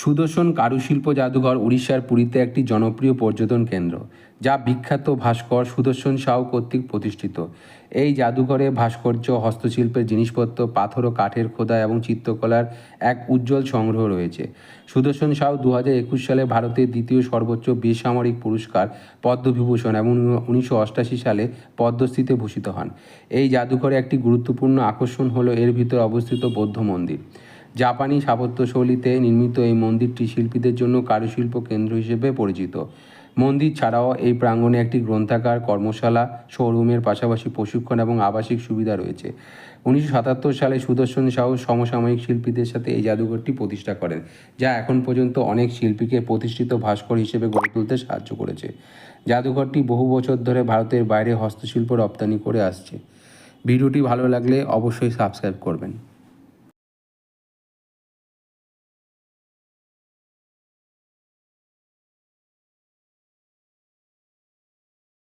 সুদর্শন কারুশিল্প জাদুঘর উড়িষ্যার পুরীতে একটি জনপ্রিয় পর্যটন কেন্দ্র, যা বিখ্যাত ভাস্কর সুদর্শন সাউ কর্তৃক প্রতিষ্ঠিত। এই জাদুঘরে ভাস্কর্য, হস্তশিল্পের জিনিসপত্র, পাথর ও কাঠের খোদা এবং চিত্রকলার এক উজ্জ্বল সংগ্রহ রয়েছে। সুদর্শন সাউ দু একুশ সালে ভারতের দ্বিতীয় সর্বোচ্চ বেসামরিক পুরস্কার, পদ্মবিভূষণ এবং উনিশশো অষ্টাশি সালে পদ্মশ্রীতে ভূষিত হন। এই জাদুঘরে একটি গুরুত্বপূর্ণ আকর্ষণ হলো এর ভিতরে অবস্থিত বৌদ্ধ মন্দির। জাপানি স্থাপত্যশৈলীতে নির্মিত এই মন্দিরটি শিল্পীদের জন্য কারুশিল্প কেন্দ্র হিসেবে পরিচিত। মন্দির ছাড়াও এই প্রাঙ্গণে একটি গ্রন্থাগার, কর্মশালা, শোরুমের পাশাপাশি প্রশিক্ষণ এবং আবাসিক সুবিধা রয়েছে। উনিশশো সাতাত্তর সালে সুদর্শন সাহু সমসাময়িক শিল্পীদের সাথে এই জাদুঘরটি প্রতিষ্ঠা করেন, যা এখন পর্যন্ত অনেক শিল্পীকে প্রতিষ্ঠিত ভাস্কর হিসেবে গড়ে তুলতে সাহায্য করেছে। জাদুঘরটি বহু বছর ধরে ভারতের বাইরে হস্তশিল্প রপ্তানি করে আসছে। ভিডিওটি ভালো লাগলে অবশ্যই সাবস্ক্রাইব করবেন।